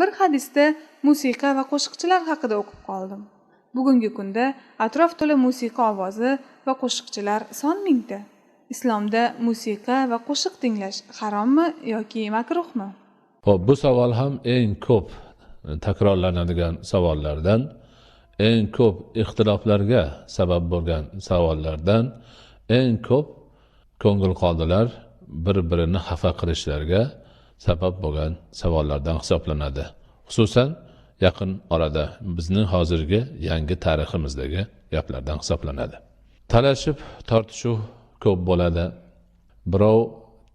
bir hadisda musiqa va qo'shiqchilar haqida o'qib qoldim. Bugungi kunda atrof to'la musiqa ovozi va qo'shiqchilar son mingta. Islomda musiqa va qo'shiq tinglash harommi yoki makruhmi? Xo'p, bu savol ham eng ko'p takrorlanadigan savollardan, eng ko'p ixtiloflarga sabab bo'lgan savollardan, eng ko'p ko'ngil qoldilar bir-birini xafa qilishlarga sabab bo'lgan savollardan hisoblanadi. Xususan, yaqin orada bizning hozirgi yangi tariximizdagi gaplardan hisoblanadi. Talashib, tortishuv ko'p bo'ladi. Birov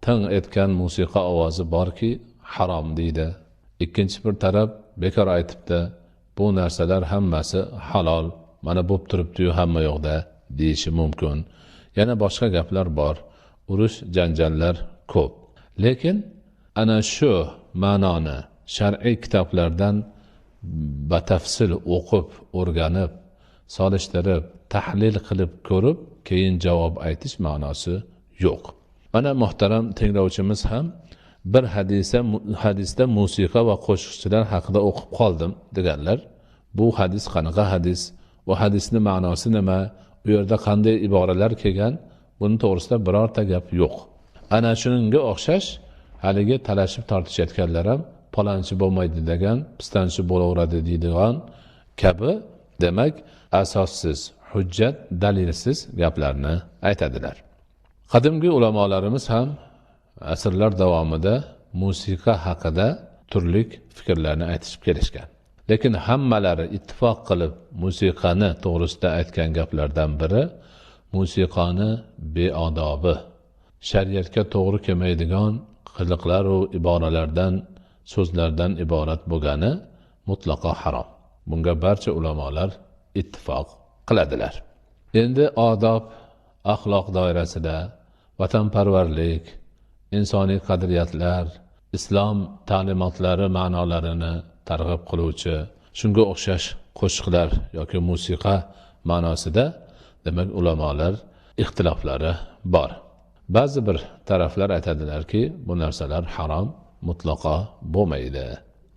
ting etgan musiqa ovozi borki, harom deydi. Ikkinchi bir taraf bekor aytibdi, bu narsalar hammasi halol, mana bo'lib turibdi-yu hamma yo'qda deyishi mumkin. Yana boshqa gaplar bor. Urush, janjallar ko'p. Lekin ana shu ma'noni shar'iy kitoblardan batafsil o'qib, o'rganib, solishtirib, tahlil qilib ko'rib, keyin javob aytish ma'nosi yo'q. Mana muhtaram tinglovchimiz ham bir hadisa hadisda musiqa va qo'shiqchilar haqida o'qib qoldim deganlar. Bu hadis qanaqa hadis? Bu hadisni ma'nosi nima? U yerda qanday iboralar kelgan? Buni to'g'risida birorta gap yo'q. Ana shunga o'xshash haligi talashib tortishayotganlar ham palonchi bo'lmaydi degan, pistanchi bo'laveradi deydigan kabi demak asossiz, hujjat, dalilsiz gaplarni aytadilar. Qadimgi ulamolarimiz ham asrlar davomida musiqa haqida turli fikrlarni aytishib kelishgan. Lekin hammalari ittifoq qilib musiqani to'g'risida aytgan gaplardan biri musiqani beodobi, shariatga to'g'ri kelmaydigan qiliqlar va iboralardan, so'zlardan iborat bo'lgani mutlaqo harom. Bunga barcha ulamolar ittifoq qiladilar. Endi odob, axloq doirasida vatanparvarlik, insoniy qadriyatlar, islom ta'limotlari ma'nolarini targ'ib qiluvchi, shunga o'xshash qo'shiqlar yoki musiqa ma'nosida demak ulamolar ixtiloflari bor. Ba'zi bir taraflar aytadilarki, bu narsalar harom, mutlaqo bo'lmaydi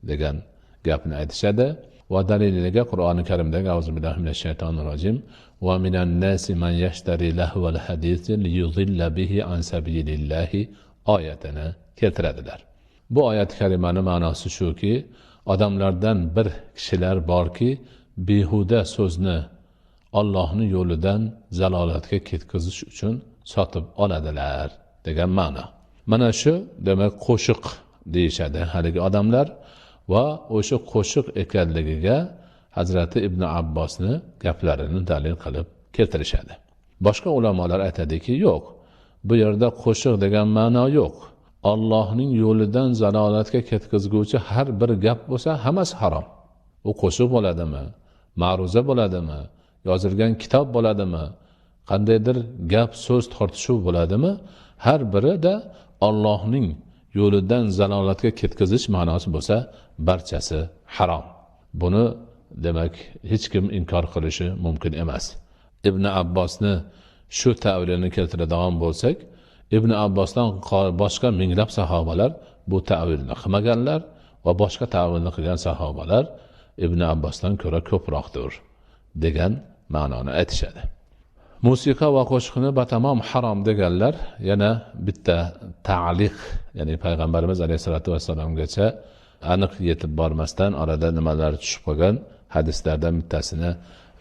degan gapni aytishadi. Va daliliga Qur'oni Karimdagi auzu billahi minash shaytonir rojim va minan nasi man yashtari lahval hadisi liyudilla bihi an sabilillahi oyatini keltiradilar. Bu oyat karimani ma'nosi shuki, odamlardan bir kishilar borki, behuda so'zni Allohning yo'lidan zalolatga ketkazish uchun sotib oladilar degan ma'no. Mana shu demak qo'shiq deyishadi haligi odamlar va o'sha qo'shiq ekanligiga Hazrati Ibn Abbosni gaplarini dalil qilib keltirishadi. Boshqa ulamolar aytadiki, yo'q. Bu yerda qo'shiq degan ma'no yo'q. Allohning yo'lidan zalolatga ketkazguvchi har bir gap bo'lsa, hammasi harom. U qo'shiq bo'ladimi? Ma'ruza bo'ladimi? Yozilgan kitob bo'ladimi? Qandaydir gap, so'z tortishuv bo'ladimi? Har birida Allohning yo'lidan zalolatga ketkazish ma'nosi bo'lsa, barchasi harom. Buni demak hech kim inkor qilishi mumkin emas. Ibn Abbosni shu ta'vilini keltiradigan bo'lsak, Ibn Abbosdan boshqa minglab sahobalar bu ta'vilni qilmaganlar va boshqa ta'vilni qilgan sahobalar Ibn Abbosdan ko'ra ko'proqdir degan ma'noni aytishadi. Musiqa va qo'shiqni batamom harom deganlar yana bitta ta'liq, ya'ni payg'ambarimiz alayhissalotu vassalomgacha aniq yetib bormasdan orada nimalar tushib qolgan hadislardan bittasini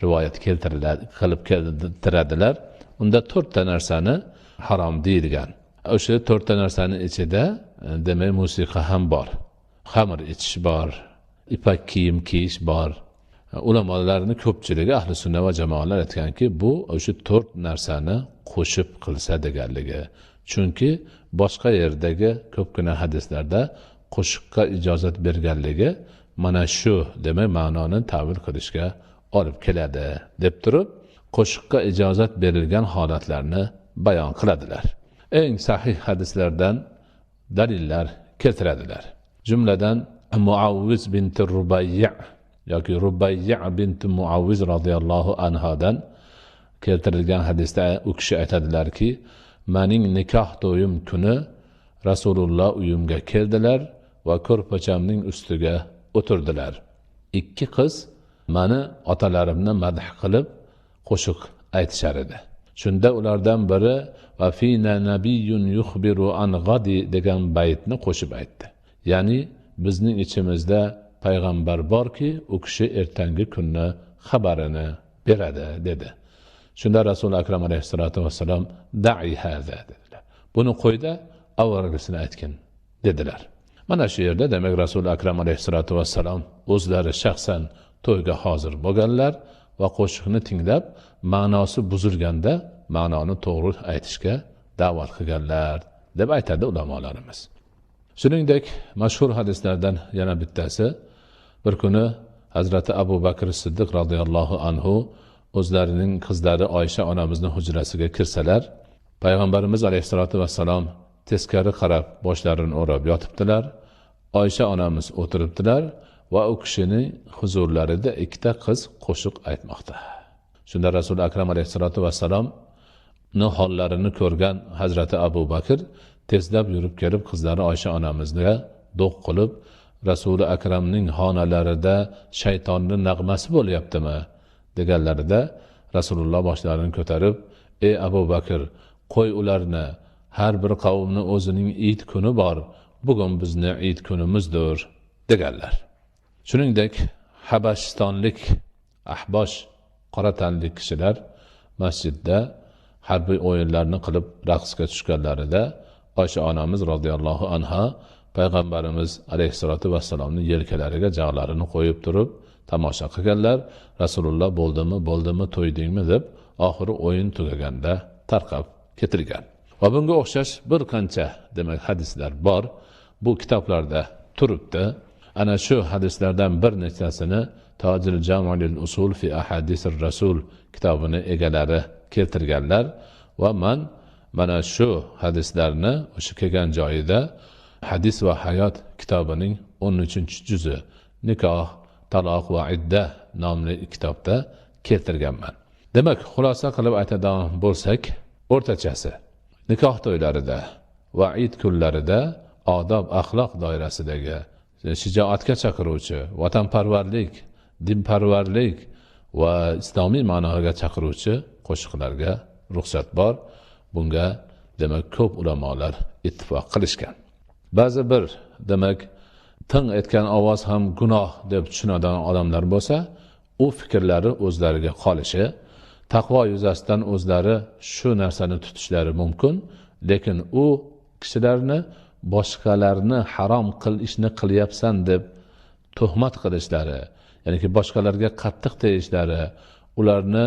rivoyat keltiriladi qilib keltiradilar. Unda to'rtta narsani harom deyilgan. O'sha to'rtta narsani ichida e, demak musiqa ham bor. Xamir ichish bor, ipak kiyim kiyish bor. Ulamolarni ko'pchiligi ahli sunna va jamoalar aytganki, bu o'sha to'rt narsani qo'shib qilsa deganligi. Chunki boshqa yerdagi ko'pgina hadislarda qo'shiqqa ijozat berganligi mana shu demak ma'noni tavil qilishga olib keladi deb turib qo'shiqqa ijozat berilgan holatlarni bayon qiladilar eng sahih hadislardan dalillar keltiradilar jumladan muavviz binti rubayya yoki rubayya binti muavviz roziyallohu anhodan keltirilgan hadisda u kishi aytadilarki mening nikoh to'yim kuni rasululloh uyimga keldilar va ko'rpachamning ustiga o'tirdilar. Ikki qiz mani otalarimni madh qilib qo'shiq aytishar edi. Shunda ulardan biri va fina nabiyun yuxbiru an g'adi degan baytni qo'shib aytdi. Ya'ni bizning ichimizda payg'ambar borki u kishi ertangi kunni xabarini beradi dedi. Shunda rasuli akram alayhissalotu vassalom dai haza dedilar. Buni qo'yda avvalgisini aytgin dedilar. Mana shu yerda demak rasuli akram alayhissalotu vassalom o'zlari shaxsan to'yga hozir bo'lganlar va qo'shiqni tinglab ma'nosi buzilganda ma'noni to'g'ri aytishga da'vat qilganlar deb aytadi ulamolarimiz. Shuningdek mashhur hadislardan yana bittasi bir kuni hazrati abu bakr siddiq roziyallohu anhu o'zlarining qizlari oysha onamizni hujrasiga kirsalar payg'ambarimiz alayhissalotu vassalom teskari qarab boshlarini o'rab yotibdilar. Oysha onamiz o'tiribdilar va u kishini huzurlarida ikkita qiz qo'shiq aytmoqda. Shunda rasuli akram alayhissalotu vassalom hollarini ko'rgan hazrati abu bakr tezlab yurib kelib qizlari oysha onamizga do'q qilib rasuli akramning xonalarida shaytonni nag'masi bo'lyaptimi? deganlarida rasululloh boshlarini ko'tarib ey abu bakr qo'y ularni. Har bir qavmni o'zining iyit kuni bor. Bugun bizni iyit kunimizdir. deganlar. Shuningdek habashistonlik ahbosh qora tanli kishilar masjidda harbiy o'yinlarni qilib raqsga tushganlarida oysha onamiz roziyallohu anha payg'ambarimiz alayhissalotu vassalomni yelkalariga jag'larini qo'yib turib tomosha qilganlar rasululloh bo'ldimi bo'ldimi to'ydingmi deb oxiri o'yin tugaganda tarqab ketilgan. Va bunga o'xshash bir qancha demak hadislar bor. Bu kitoblarda turibdi. Ana shu hadislardan bir nechtasini tojil jamolil usul fi ahadisir rasul kitobini egalari keltirganlar. Va man mana shu hadislarni o'sha kelgan joyida hadis va hayot kitobining o'n uchinchi juzi nikoh taloq va idda nomli kitobda keltirganman. Demak xulosa qilib aytadigan bo'lsak o'rtachasi nikoh to'ylarida va id kunlarida odob axloq doirasidagi shijoatga chaqiruvchi vatanparvarlik dinparvarlik va islomiy ma'noga chaqiruvchi qo'shiqlarga ruxsat bor. Bunga demak ko'p ulamolar ittifoq qilishgan. Ba'zi bir demak ting aytgan ovoz ham gunoh deb tushunadigan odamlar bo'lsa u fikrlari o'zlariga qolishi taqvo yuzasidan o'zlari shu narsani tutishlari mumkin lekin u kishilarni boshqalarni harom qil ishni qilyapsan deb tuhmat qilishlari ya'niki boshqalarga qattiq deyishlari ularni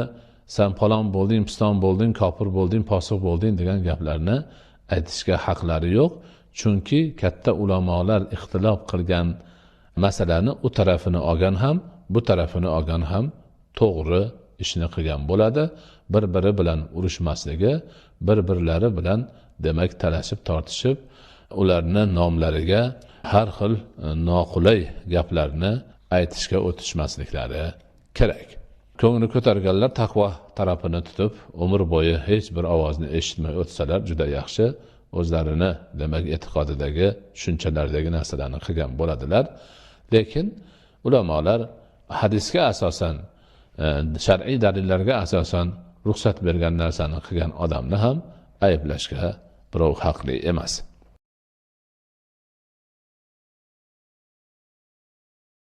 san palon bo'lding piston bo'lding kofir bo'lding posiq bo'lding degan gaplarni aytishga haqlari yo'q. Chunki katta ulamolar ixtilof qilgan masalani u tarafini olgan ham bu tarafini olgan ham to'g'ri ishni qilgan bo'ladi. Bir biri bilan urushmasligi bir birlari bilan demak talashib tortishib ularni nomlariga har xil e, noqulay gaplarni aytishga o'tishmasliklari kerak. Ko'ngli ko'targanlar taqvo tarafini tutib umr bo'yi hech bir ovozni eshitmay o'tsalar juda yaxshi. O'zlarini demak e'tiqodidagi tushunchalaridagi narsalarni qilgan bo'ladilar. Lekin ulamolar hadisga asosan e, shar'iy dalillarga asosan ruxsat bergan narsani qilgan odamni ham ayblashga birov haqli emas.